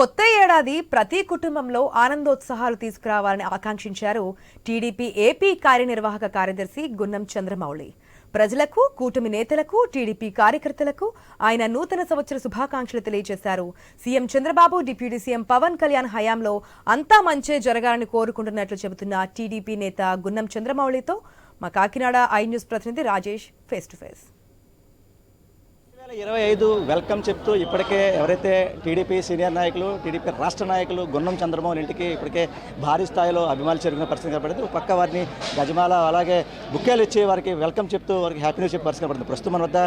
కొత్త ఏడాది ప్రతి కుటుంబంలో ఆనందోత్సాహాలు తీసుకురావాలని ఆకాంక్షించారు టీడీపీ ఏపీ కార్యనిర్వాహక కార్యదర్శి గున్నం చంద్రమౌళి. ప్రజలకు కూటమి నేతలకు టీడీపీ కార్యకర్తలకు ఆయన నూతన సంవత్సర శుభాకాంక్షలు తెలియజేశారు. CM Chandrababu deputy CM Pawan Kalyan హయాంలో అంతా మంచే జరగాలని కోరుకుంటున్నట్లు చెబుతున్న టీడీపీ నేత గున్నం చంద్రమౌళితో మా కాకినాడ ఐ న్యూస్ ప్రతినిధి రాజేష్ ఫేస్ టు ఫేస్ ఇరవై ఐదు వెల్కమ్ చెప్తూ ఇప్పటికే ఎవరైతే టీడీపీ సీనియర్ నాయకులు టీడీపీ రాష్ట్ర నాయకులు గున్నం చంద్రబాబు ఇంటికి ఇప్పటికే భారీ స్థాయిలో అభిమానులు చేరుకున్న పరిస్థితి కనపడింది పక్క వారిని గజమాల అలాగే బుక్కేలు ఇచ్చి వారికి వెల్కమ్ చెప్తూ వారికి హ్యాపీనెస్ చెప్పే పరిస్థితి కనపడుతుంది ప్రస్తుతం మన వద్ద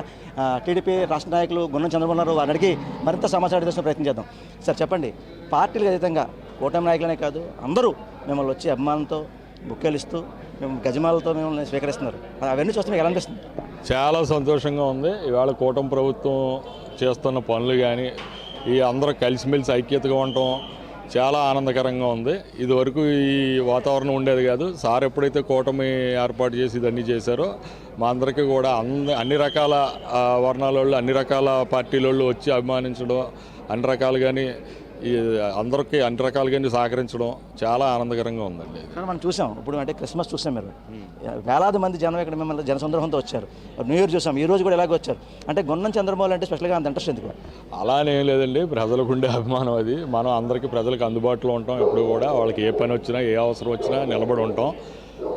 టీడీపీ రాష్ట్ర నాయకులు గున్నం చంద్రబాబు ఉన్నారు. వారిని అడిగి మరింత సమాచారం తీసుకునే ప్రయత్నం చేద్దాం. సార్ చెప్పండి. పార్టీలకు అతీతంగా కూటమి నాయకులనే కాదు అందరూ మిమ్మల్ని వచ్చి అభిమానంతో బుక్కేలు ఇస్తూ మేము గజమాలతో మిమ్మల్ని స్వీకరిస్తున్నారు. అవన్నీ చూస్తే మీకు ఎలా అనిపిస్తుంది? చాలా సంతోషంగా ఉంది. ఇవాళ కూటమి ప్రభుత్వం చేస్తున్న పనులు కానీ ఈ అందరూ కలిసిమెలిసి ఐక్యతగా ఉండటం చాలా ఆనందకరంగా ఉంది. ఇదివరకు ఈ వాతావరణం ఉండేది కాదు. సార్ ఎప్పుడైతే కూటమి ఏర్పాటు చేసి ఇదన్నీ చేశారో మా అందరికీ కూడా అంద అన్ని రకాల వర్ణాల వాళ్ళు అన్ని రకాల పార్టీల వాళ్ళు వచ్చి అభిమానించడం అన్ని రకాలుగాని ఈ అందరికీ అన్ని రకాలుగాని సహకరించడం చాలా ఆనందకరంగా ఉందండి మనం చూసాం ఇప్పుడు అంటే క్రిస్మస్ చూసాం మీరు. వేలాది మంది జనం ఇక్కడ మిమ్మల్ని జనసంద్రహంతో వచ్చారు. న్యూ ఇయర్ చూసాం ఈ రోజు కూడా ఎలాగో వచ్చారు. అంటే గొన్నం చంద్రబాబు అంటే స్పెషల్గా అంత ఇంట్రెస్ట్ ఎందుకు? అలానే లేదండి ప్రజలకు ఉండే అభిమానం అది. మనం అందరికీ ప్రజలకు అందుబాటులో ఉంటాం ఎప్పుడు కూడా వాళ్ళకి ఏ పని వచ్చినా ఏ అవసరం వచ్చినా నిలబడి ఉంటాం.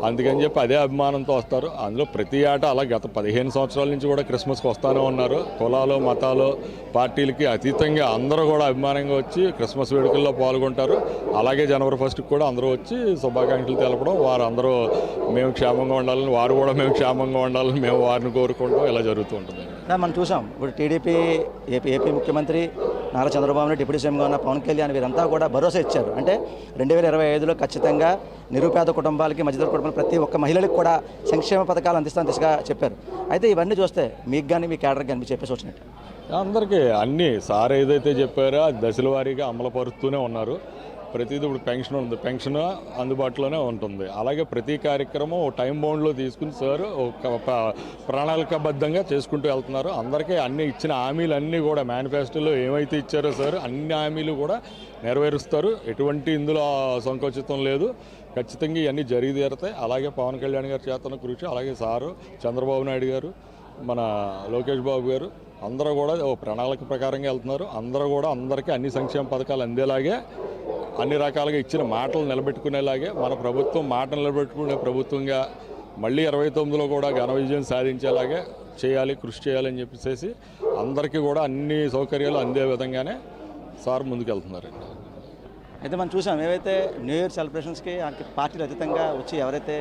అందుకని చెప్పి అదే అభిమానంతో వస్తారు. అందులో ప్రతి ఆట అలా గత పదిహేను సంవత్సరాల నుంచి కూడా క్రిస్మస్కి వస్తూనే ఉన్నారు. కులాలు మతాలు పార్టీలకి అతీతంగా అందరూ కూడా అభిమానంగా వచ్చి క్రిస్మస్ వేడుకల్లో పాల్గొంటారు. అలాగే జనవరి ఫస్ట్కి కూడా అందరూ వచ్చి శుభాకాంక్షలు తెలపడం వారు అందరూ మేము క్షేమంగా ఉండాలని వారు కూడా మేము క్షేమంగా ఉండాలని మేము వారిని కోరుకుంటాం ఇలా జరుగుతూ ఉంటుంది. మనం చూసాం. ఇప్పుడు టీడీపీ ఏపీ ఏపీ ముఖ్యమంత్రి నారా చంద్రబాబు నాయుడు డిప్యూటీ సీఎంగా ఉన్న పవన్ కళ్యాణ్ వీరంతా కూడా భరోసా ఇచ్చారు. అంటే రెండు వేల ఇరవై ఐదులో ఖచ్చితంగా నిరుపేద కుటుంబాలకి మధ్యతర కుటుంబాలకి ప్రతి ఒక్క మహిళలకు కూడా సంక్షేమ పథకాలు అందిస్తాను దిశగా చెప్పారు. అయితే ఇవన్నీ చూస్తే మీకు కానీ మీ కేడర్ కానీ మీరు చెప్పేసి వచ్చినట్టు అందరికీ అన్నీ సార్ ఏదైతే చెప్పారో అది దశల వారీగా అమలుపరుస్తూనే ఉన్నారు. ప్రతిదీ ఇప్పుడు పెన్షన్ ఉంది. పెన్షన్ అందుబాటులోనే ఉంటుంది. అలాగే ప్రతి కార్యక్రమం ఓ టైం బౌండ్లో తీసుకుని సార్ ఒక ప్రణాళికాబద్ధంగా చేసుకుంటూ వెళ్తున్నారు. అందరికీ అన్ని ఇచ్చిన హామీలు అన్నీ కూడా మేనిఫెస్టోలో ఏమైతే ఇచ్చారో సార్ అన్ని హామీలు కూడా నెరవేరుస్తారు. ఎటువంటి ఇందులో సంకోచితం లేదు. ఖచ్చితంగా ఇవన్నీ జరిగి తీరతాయి అలాగే పవన్ కళ్యాణ్ గారు చేస్తున్న కృషి అలాగే సారు చంద్రబాబు నాయుడు గారు మన లోకేష్ బాబు గారు అందరూ కూడా ఓ ప్రణాళిక ప్రకారంగా వెళ్తున్నారు. అందరూ కూడా అందరికీ అన్ని సంక్షేమ పథకాలు అందేలాగే అన్ని రకాలుగా ఇచ్చిన మాటలు నిలబెట్టుకునేలాగే మన ప్రభుత్వం మాట నిలబెట్టుకునే ప్రభుత్వంగా మళ్ళీ ఇరవై తొమ్మిదిలో కూడా ఘన విజయం సాధించేలాగే చేయాలి కృషి చేయాలని చెప్పేసి అందరికీ కూడా అన్ని సౌకర్యాలు అందే విధంగానే సార్ ముందుకెళ్తున్నారండి. అయితే మనం చూసాం ఏవైతే న్యూ ఇయర్ సెలబ్రేషన్స్కి పార్టీలు అతీతంగా వచ్చి ఎవరైతే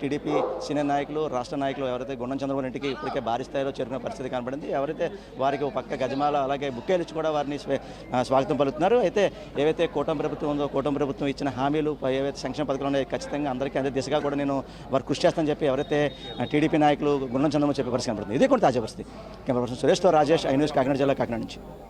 టీడీపీ సీనియర్ నాయకులు రాష్ట్ర నాయకులు ఎవరైతే గుండం చంద్రబాబు ఇంటికి ఇప్పటికే భారీ స్థాయిలో చేరుకునే పరిస్థితి కనబడింది. ఎవరైతే వారికి ఒక పక్క గజమాల అలాగే బుక్కేలు ఇచ్చి కూడా వారిని స్వాగతం పలుకుతున్నారు. అయితే ఏవైతే కూటమి ప్రభుత్వం ఉందో కూటమి ప్రభుత్వం ఇచ్చిన హామీలు ఏవైతే సంక్షేమ పథకాలు ఉన్నాయో ఖచ్చితంగా అందరికీ అదే దిశగా కూడా నేను వారు కృషి చేస్తానని చెప్పి ఎవరైతే టీడీపీ నాయకులు గుండం చంద్రబాబు చెప్పే పరిస్థితి కనబడుతుంది. ఇది కూడా తాజా పరిస్థితి. కెమెరా పర్సన్ సురేష్తో రాజేష్ ఐ న్యూస్ కాకినాడ జిల్లా కాకినాడ నుంచి.